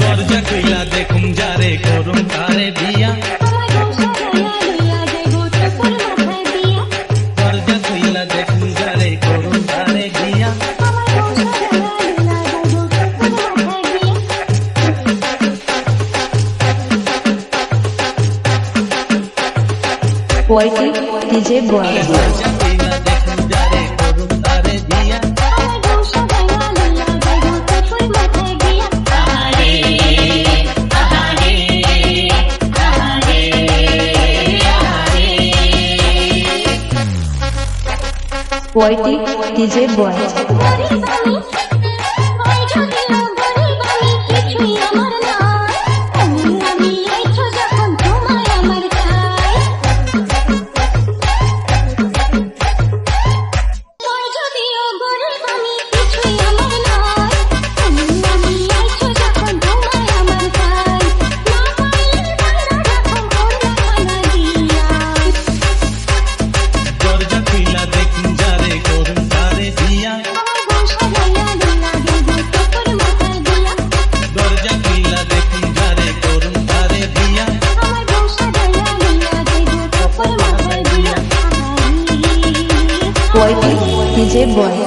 দরজা কইলা দেখুন যারে করুন তারে বিয়া দরজা কইলা দেখুন যারে করুন তারে বয় ওয়াইটি ডিজে বয় ওয়াইটি নিজে বয়